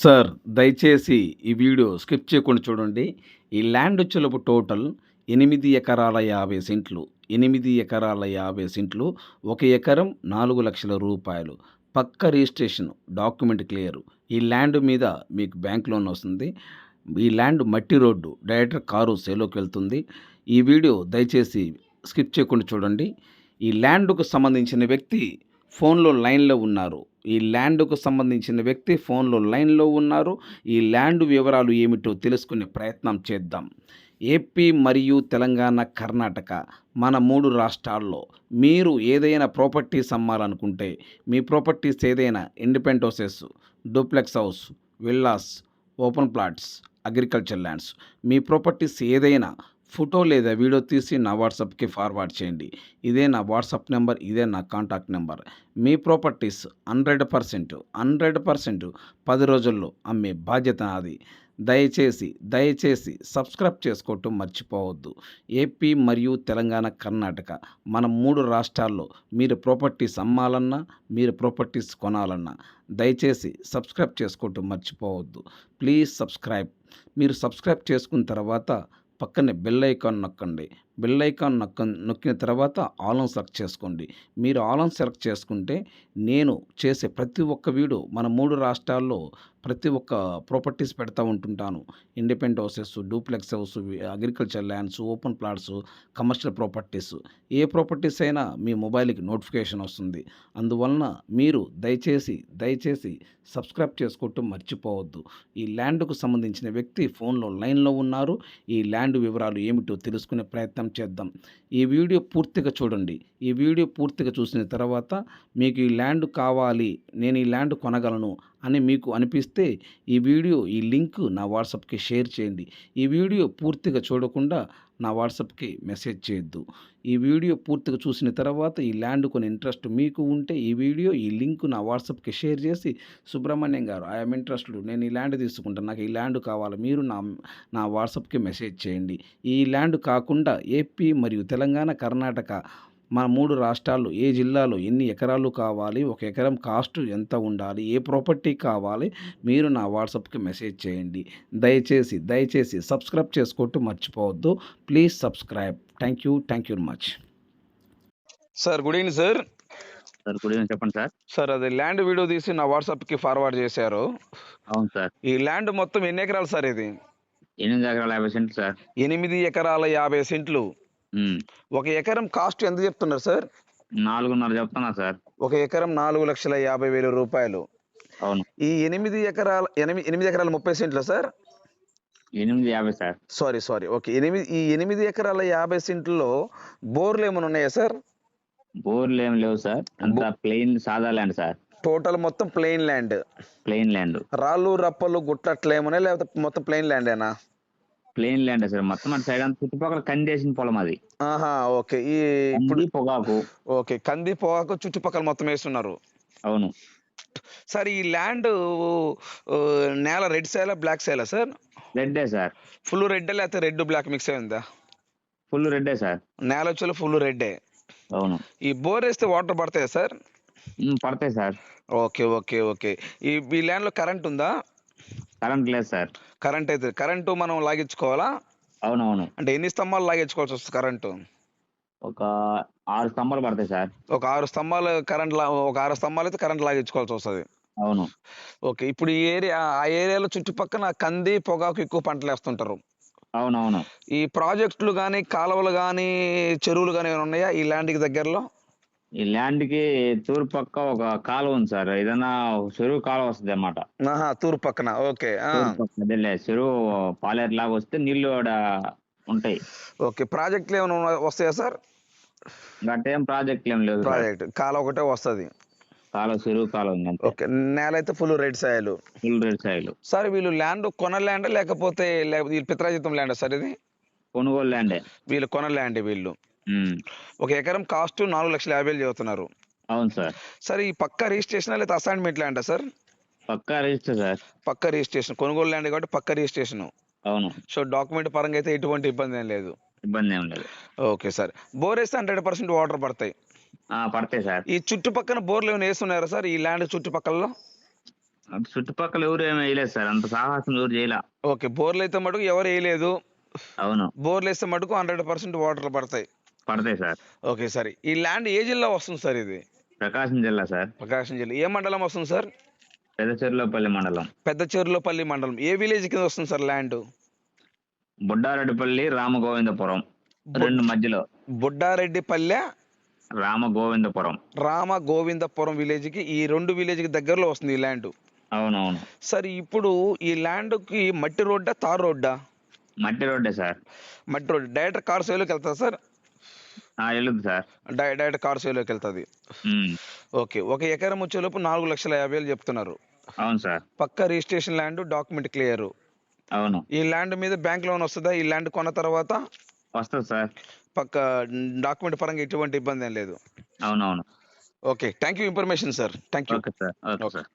Sir దయచేసి ఈ video skip చేయకుండా చూడండి. ఈ ల్యాండ్ చెలుపు టోటల్ ఎనిమిది ఎకరాల యాభై సెంట్లు. ఎనిమిది ఎకరాల యాభై సెంట్లు. ఒక ఎకరం నాలుగు లక్షల రూపాయలు. పక్క రిజిస్ట్రేషన్ డాక్యుమెంట్ క్లియర్. ఈ ల్యాండ్ మీద మీకు బ్యాంక్ లోన్ వస్తుంది. ఈ ల్యాండ్ మట్టి రోడ్డు డైరెక్టర్ కారు సేలోకి వెళ్తుంది. ఈ వీడియో దయచేసి స్కిప్ చేయకుండా చూడండి. ఈ ల్యాండ్కు సంబంధించిన వ్యక్తి ఫోన్లో లైన్లో ఉన్నారు. ఈ ల్యాండ్కు సంబంధించిన వ్యక్తి ఫోన్లో లైన్లో ఉన్నారు. ఈ ల్యాండ్ వివరాలు ఏమిటో తెలుసుకునే ప్రయత్నం చేద్దాం. ఏపీ మరియు తెలంగాణ కర్ణాటక మన మూడు రాష్ట్రాల్లో మీరు ఏదైనా ప్రాపర్టీస్ అమ్మాలనుకుంటే మీ ప్రాపర్టీస్ ఏదైనా independent houses duplex house villas open plots agriculture lands మీ ప్రాపర్టీస్ ఏదైనా ఫోటో లేదా వీడియో తీసి నా వాట్సాప్కి ఫార్వర్డ్ చేయండి. ఇదే నా వాట్సాప్ నెంబర్ ఇదే నా కాంటాక్ట్ నెంబర్. మీ properties hundred percent hundred percent పది రోజుల్లో అమ్మే బాధ్యత నాది. దయచేసి దయచేసి సబ్స్క్రైబ్ చేసుకోవటం మర్చిపోవద్దు. ఏపీ మరియు తెలంగాణ కర్ణాటక మన మూడు రాష్ట్రాల్లో మీరు ప్రాపర్టీస్ అమ్మాలన్నా మీరు ప్రాపర్టీస్ కొనాలన్నా దయచేసి సబ్స్క్రైబ్ చేసుకోవటం మర్చిపోవద్దు. Please subscribe. మీరు సబ్స్క్రైబ్ చేసుకున్న తర్వాత పక్కనే బెల్ ఐకాన్ నొక్కండి. బెల్ ఐకాన్ నొక్క నొక్కిన తర్వాత ఆలం సెలెక్ట్ చేసుకోండి. మీరు ఆలం సెలెక్ట్ చేసుకుంటే నేను చేసే ప్రతి ఒక్క వీడియో మన మూడు రాష్ట్రాల్లో ప్రతి ఒక్క ప్రాపర్టీస్ పెడతా ఉంటుంటాను. Independent houses duplex house agriculture lands open plots commercial properties. ఏ ప్రాపర్టీస్ అయినా మీ మొబైల్కి నోటిఫికేషన్ వస్తుంది. అందువలన మీరు దయచేసి దయచేసి సబ్స్క్రైబ్ చేసుకోవటం మర్చిపోవద్దు. ఈ ల్యాండ్కు సంబంధించిన వ్యక్తి ఫోన్లో లైన్లో ఉన్నారు. ఈ ల్యాండ్ వివరాలు ఏమిటో తెలుసుకునే ప్రయత్నం చేద్దాం. ఈ వీడియో పూర్తిగా చూడండి. ఈ వీడియో పూర్తిగా చూసిన తర్వాత మీకు ఈ ల్యాండ్ కావాలి నేను ఈ ల్యాండ్ కొనగలను అని మీకు అనిపిస్తే ఈ వీడియో ఈ లింక్ నా వాట్సాప్కి షేర్ చేయండి. ఈ వీడియో పూర్తిగా చూడకుండా నా వాట్సాప్కి మెసేజ్ చేయొద్దు. ఈ వీడియో పూర్తిగా చూసిన తర్వాత ఈ ల్యాండ్ కొన్ని ఇంట్రెస్ట్ మీకు ఉంటే ఈ వీడియో ఈ లింక్ నా వాట్సాప్కి షేర్ చేసి సుబ్రహ్మణ్యం గారు ఐఎమ్ ఇంట్రెస్టెడ్ నేను ఈ ల్యాండ్ తీసుకుంటాను నాకు ఈ ల్యాండ్ కావాలి మీరు నా నా వాట్సాప్కి మెసేజ్ చేయండి. ఈ ల్యాండ్ కాకుండా ఏపీ మరియు తెలంగాణ కర్ణాటక మన మూడు రాష్ట్రాల్లో ఏ జిల్లాలో ఎన్ని ఎకరాలు కావాలి ఒక ఎకరం కాస్ట్ ఎంత ఉండాలి ఏ ప్రాపర్టీ కావాలి మీరు నా వాట్సాప్కి మెసేజ్ చేయండి. దయచేసి దయచేసి సబ్స్క్రైబ్ చేసుకోవటం మర్చిపోవద్దు. Please subscribe. Thank you thank you much. Sir good evening sir. Sir good evening చెప్పండి సార్. సార్ అది ల్యాండ్ వీడియో తీసి నా వాట్సాప్కి ఫార్వర్డ్ చేశారు. అవును సార్. ఈ ల్యాండ్ మొత్తం ఎన్ని ఎకరాలు సార్ ఇది? ఎనిమిది ఎకరాల యాభై సెంట్లు సార్. ఎనిమిది ఎకరాల యాభై సెంట్లు. ఒక ఎకరం కాస్ట్ ఎంత చెప్తున్నారు సార్? నాలుగున్నర చెప్తున్నా సార్. ఒక ఎకరం నాలుగు లక్షల యాభై వేల రూపాయలు. అవును. ఈ ఎనిమిది ఎకరాల ఎనిమిది ఎనిమిది ఎకరాల ముప్పై సెంట్లు సార్? ఎనిమిది యాభై సార్. Sorry sorry. ఓకే ఎనిమిది ఈ ఎనిమిది ఎకరాల యాభై సెంట్లలో బోర్లు ఏమైనా ఉన్నాయా సార్? బోర్లు ఏం లేవు సార్. అంతా ప్లెయిన్ సాదా ల్యాండ్ సార్. టోటల్ మొత్తం ప్లెయిన్ ల్యాండ్. Plain land. రాళ్ళు రప్పలు గుట్ల అట్లా ఏమన్నా లేకపోతే మొత్తం ప్లెయిన్ ల్యాండేనా? Plain land sir. మొత్తం అటు సైడ్ అంతా చుట్టుపక్కల కందేసిన పొలం అది. ఆహా ఓకే. ఈ ఇప్పుడు పొగాకు. ఓకే కంది పోగాకు చుట్టుపక్కల మొత్తం వేస్తున్నారు. అవును. సార్ ఈ ల్యాండ్ నేల రెడ్ సైలా బ్లాక్ సైలా సార్? రెడ్డే సార్. ఫుల్ రెడ్ లేకపోతే రెడ్ బ్లాక్ మిక్స్ అయిందా ఫుల్ రెడ్డే సార్. నేల వచ్చి ఫుల్ రెడ్డే. అవును. ఈ బోర్ వేస్తే వాటర్ పడతాయా సార్? పడతాయి సార్. Okay okay okay. ఈ ఈ ల్యాండ్లో కరెంట్ ఉందా? కరెంట్ లేదు సార్. కరెంట్ అయితే కరెంటు మనం లాగించుకోవాలా? అవునవును. అంటే ఎన్ని స్తంభాలు లాగించుకోవాల్సి వస్తుంది కరెంటు? ఒక ఆరు స్తంభాలు పడతాయి సార్. ఒక ఆరు స్తంభాలు కరెంట్ లా ఒక ఆరు స్తంభాలు అయితే కరెంట్ లాగించుకోవాల్సి వస్తుంది. అవును. ఓకే ఇప్పుడు ఈ ఏరియా ఆ ఏరియాలో చుట్టుపక్కల కంది పొగాకు ఎక్కువ పంటలు వేస్తుంటారు. అవునవును. ఈ ప్రాజెక్టులు కానీ కాలువలు కానీ చెరువులు కానీ ఏమైనా ఉన్నాయా ఈ ల్యాండ్కి దగ్గరలో? ఈ ల్యాండ్కి తూర్పు పక్క ఒక కాలువ ఉంది సార్. ఏదైనా చెరువు కాలువ వస్తుంది అన్నమాట ఆహా తూర్పు పక్కన. ఓకే అదేలే. చెరువు పాలేరు లాగా వస్తే నీళ్ళు ఉంటాయి. ఓకే ప్రాజెక్టులు ఏమైనా వస్తాయా సార్? గట్టేం ప్రాజెక్ట్ ఏం లేదు. ప్రాజెక్ట్ కాలువ ఒకటే వస్తుంది. కాలువ చెరువు కాలువ ఓకే నేల అయితే full red సాయలు. Full red soil. Sir వీళ్ళు ల్యాండ్ కొన ల్యాండ్ లేకపోతే లేకపోతే వీళ్ళు పిత్రాజితం ల్యాండ్ సార్ ఇది? కొనుగోలు ల్యాండే. వీళ్ళు కొన ల్యాండ్ వీళ్ళు. ఒక ఎకరం కాస్ట్ నాలుగు లక్షల యాభై వేలు చెబుతున్నారు అవును సార్. సార్ ఈ పక్క రిజిస్ట్రేషన్ లేదా అసైన్మెంట్ ల్యాండా సార్? పక్కా రిజిస్టర్ సార్. పక్క రిజిస్ట్రేషన్. కొనుగోలు ల్యాండ్ కాబట్టి పక్క రిజిస్ట్రేషన్. అవును. సో డాక్యుమెంట్ పరంగా అయితే ఎటువంటి ఇబ్బంది ఏం లేదు. ఇబ్బంది ఏం లేదు. Okay sir. బోర్ వేస్తే హండ్రెడ్ పర్సెంట్ వాటర్ పడతాయి. ఆ, పడతాయి సార్. ఈ చుట్టుపక్కల బోర్లు ఏమైనా వేస్తున్నారా సార్ ఈ ల్యాండ్ చుట్టుపక్కల చుట్టుపక్కల ఎవరు ఏమీ వేయలేదు సార్. అంత సాహసం ఎవరు చేయలే. ఓకే బోర్లు అయితే మటుకు ఎవరు వేయలేదు. అవును. బోర్లు వేస్తే మటుకు హండ్రెడ్ పర్సెంట్ వాటర్ పడతాయి. పడతాయి సార్. Okay sir. ఈ ల్యాండ్ ఏ జిల్లా వస్తుంది సార్ ఇది? ప్రకాశం జిల్లా సార్. ప్రకాశం జిల్లా. ఏ మండలం వస్తుంది సార్? పెద్దచెర్లోపల్లి మండలం. పెద్ద చెరువులపల్లి మండలం. ఏ విలేజ్ కింద వస్తుంది సార్ ల్యాండ్? బుడ్డారెడ్డిపల్లి రామగోవిందపురం. రెండు మధ్యలో. బుడ్డారెడ్డిపల్లె? రామగోవిందపురం. రామ గోవిందపురం విలేజ్కి ఈ రెండు విలేజ్కి దగ్గరలో వస్తుంది ఈ ల్యాండ్. అవునవును. సార్ ఇప్పుడు ఈ ల్యాండ్కి మట్టి రోడ్డా తార్ రోడ్డా? మట్టి రోడ్డే సార్. మట్టి రోడ్ డైరెక్ట్ కార్ సేలోకి వెళ్తుంది సార్? వెళ్ళదు సార్. డై డైరెక్ట్ కార్ సేలోకి వెళ్తుంది. ఓకే ఒక ఎకరం వచ్చేలోపు నాలుగు లక్షల యాభై వేలు చెప్తున్నారు. అవును సార్. పక్క రిజిస్ట్రేషన్ ల్యాండ్ డాక్యుమెంట్ క్లియర్. అవును. ఈ ల్యాండ్ మీద బ్యాంక్ లోన్ వస్తుందా? ఈ ల్యాండ్ కొన్న తర్వాత వస్తుంది సార్. పక్క డాక్యుమెంట్ పరంగా ఎటువంటి ఇబ్బంది ఏం లేదు. అవునవును. Okay thank you information sir. Thank you okay sir okay okay. Sir.